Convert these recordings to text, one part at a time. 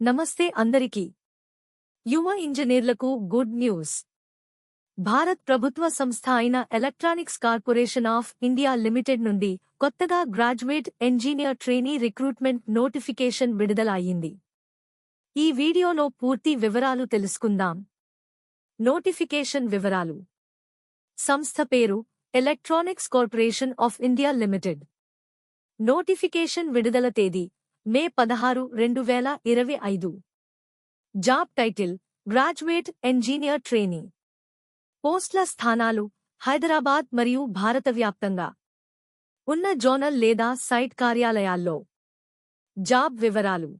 నమస్తే అందరికీ. యువ ఇంజనీర్లకు గుడ్ న్యూస్. భారత్ ప్రభుత్వ సంస్థ అయిన electronics corporation of India limited నుండి కొత్తగా graduate engineer trainee recruitment notification విడుదల అయింది ఈ వీడియోలో పూర్తి వివరాలు తెలుసుకుందాం. నోటిఫికేషన్ వివరాలు. సంస్థ పేరు electronics corporation of India limited. Notification విడుదల తేదీ మే పదహారు రెండు వేల ఇరవై ఐదు. Job title graduate engineer trainee పోస్ట్ల స్థానాలు హైదరాబాద్ మరియు భారత వ్యాప్తంగా. ఉన్న జోనల్ లేదా సైట్ కార్యాలయాల్లో. జాబ్ వివరాలు.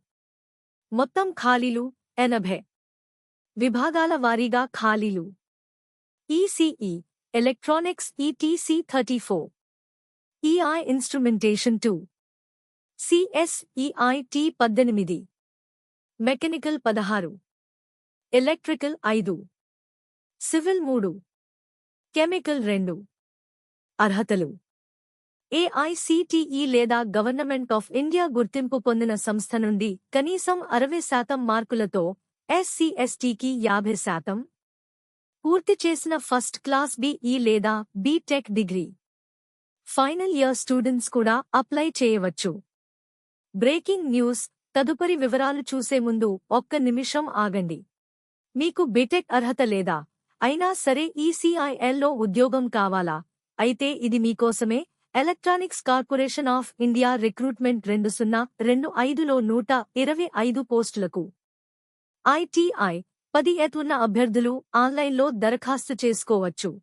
మొత్తం ఖాళీలు ఎనభై. విభాగాల వారీగా ఖాళీలు. ECE electronics ETC thirty four. EI instrumentation two. CSE IT పద్దెనిమిది. మెకానికల్ పదహారు. ఎలక్ట్రికల్ ఐదు. సివిల్ మూడు. కెమికల్ రెండు. అర్హతలు. ఏఐసిటిఈ లేదా గవర్నమెంట్ ఆఫ్ ఇండియా గుర్తింపు పొందిన సంస్థ నుండి కనీసం అరవై శాతం మార్కులతో ఎస్సీఎస్టీకి యాభై శాతం. పూర్తి చేసిన ఫస్ట్ క్లాస్ బిఈ లేదా BTech degree. Final year students కూడా అప్లై చేయవచ్చు. బ్రేకింగ్ న్యూస్ తదుపరి వివరాలు చూసే ముందు ఒక్క నిమిషం ఆగండి. మీకు బిటెక్ అర్హత లేదా? అయినా సరే ఈసీఐఎల్లో ఉద్యోగం కావాలా? అయితే ఇది మీకోసమే electronics corporation of India recruitment రెండు సున్నా రెండు ఐదులో నూట ఇరవై ఐదు పోస్టులకు. ఐటీఐ పది ఎత్తున్న అభ్యర్థులు ఆన్లైన్లో దరఖాస్తు చేసుకోవచ్చు.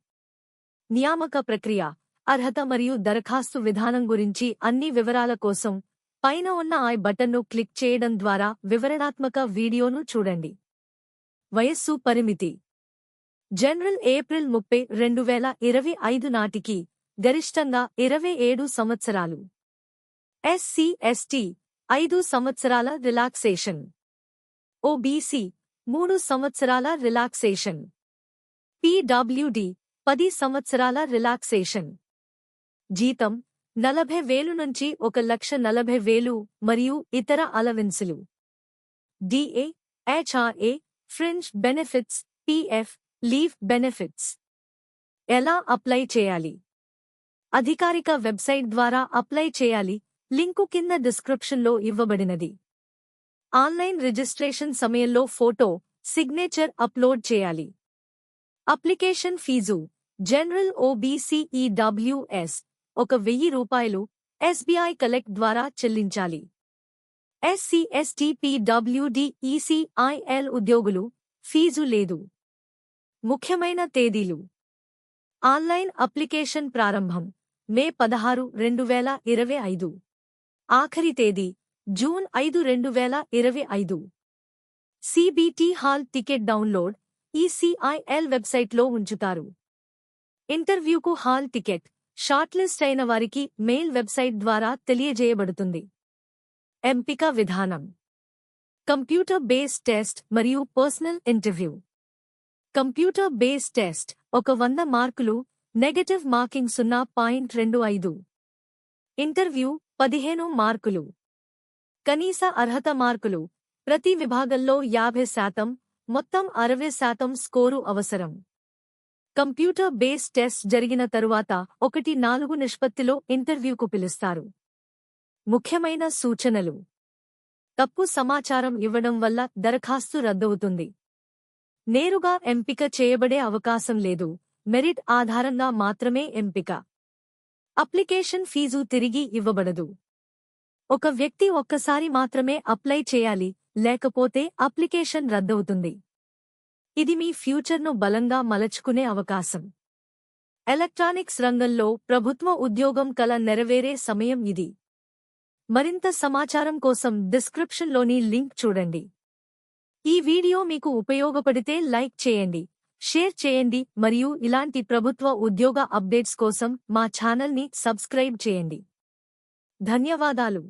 నియామక ప్రక్రియ అర్హత మరియు దరఖాస్తు విధానం గురించి అన్ని వివరాల కోసం పైన ఉన్న ఐ బటన్ను క్లిక్ చేయడం ద్వారా వివరణాత్మక వీడియోను చూడండి. వయస్సు పరిమితి. జనరల్ ఏప్రిల్ ముప్పై రెండు వేల ఇరవై ఐదు నాటికి గరిష్టంగా ఇరవై ఏడు సంవత్సరాలు. ఎస్సీ ఎస్టీ ఐదు సంవత్సరాల రిలాక్సేషన్. ఓబీసీ మూడు సంవత్సరాల రిలాక్సేషన్. పీడబ్ల్యూడి పది సంవత్సరాల రిలాక్సేషన్. జీతం నలభై వేలు నుంచి ఒక లక్ష నలభై వేలు మరియు ఇతర అలవెన్సులు. DA HRA fringe benefits PF leave benefits. ఎలా అప్లై చేయాలి? అధికారిక వెబ్సైట్ ద్వారా అప్లై చేయాలి. లింకు కింద డిస్క్రిప్షన్లో ఇవ్వబడినది. ఆన్లైన్ రిజిస్ట్రేషన్ సమయంలో ఫోటో సిగ్నేచర్ అప్లోడ్ చేయాలి. Application fee general OBC EWS ఒక వెయ్యి రూపాయలు ఎస్బీఐ కలెక్ట్ ద్వారా చెల్లించాలి. ఎస్సీ ఎస్టీ పీడబ్ల్యూడీఈసీఐఎల్ ఉద్యోగులు ఫీజు లేదు. ముఖ్యమైన తేదీలు. ఆన్లైన్ అప్లికేషన్ ప్రారంభం మే పదహారు రెండు వేల ఇరవై ఐదు. ఆఖరి తేదీ జూన్ ఐదు రెండు వేల ఇరవై ఐదు. CBT hall ticket download ECIL వెబ్సైట్లో ఉంచుతారు. ఇంటర్వ్యూకు హాల్ టికెట్ షార్ట్లిస్ట్ అయిన వారికి మెయిల్ వెబ్సైట్ ద్వారా తెలియజేయబడుతుంది. ఎంపిక విధానం. కంప్యూటర్ బేస్డ్ టెస్ట్ మరియు personal interview. Computer based test ఒక వంద మార్కులు నెగటివ్ మార్కింగ్ సున్నా పాయింట్ రెండు ఐదు. ఇంటర్వ్యూ పదిహేను మార్కులు. కనీస అర్హత మార్కులు. ప్రతి విభాగంలో యాభై శాతం మొత్తం అరవై శాతం స్కోరు అవసరం. కంప్యూటర్ బేస్ టెస్ట్ జరిగిన తరువాత ఒకటి నాలుగు నిష్పత్తిలో ఇంటర్వ్యూకు పిలుస్తారు. ముఖ్యమైన సూచనలు. తప్పు సమాచారం ఇవ్వడం వల్ల దరఖాస్తు రద్దవుతుంది. నేరుగా ఎంపిక చేయబడే అవకాశం లేదు. మెరిట్ ఆధారంగా మాత్రమే ఎంపిక. అప్లికేషన్ ఫీజు తిరిగి ఇవ్వబడదు. ఒక వ్యక్తి ఒక్కసారి మాత్రమే అప్లై చేయాలి లేకపోతే అప్లికేషన్ రద్దవుతుంది. ఇది మీ ఫ్యూచర్ను బలంగా మలచుకునే అవకాశం. ఎలక్ట్రానిక్స్ రంగంలో ప్రభుత్వ ఉద్యోగం కల నెరవేరే సమయం ఇది. మరింత సమాచారం కోసం డిస్క్రిప్షన్లోని లింక్ చూడండి. ఈ వీడియో మీకు ఉపయోగపడితే లైక్ చేయండి షేర్ చేయండి మరియు ఇలాంటి ప్రభుత్వ ఉద్యోగ అప్డేట్స్ కోసం మా ఛానల్ని సబ్స్క్రైబ్ చేయండి. ధన్యవాదాలు.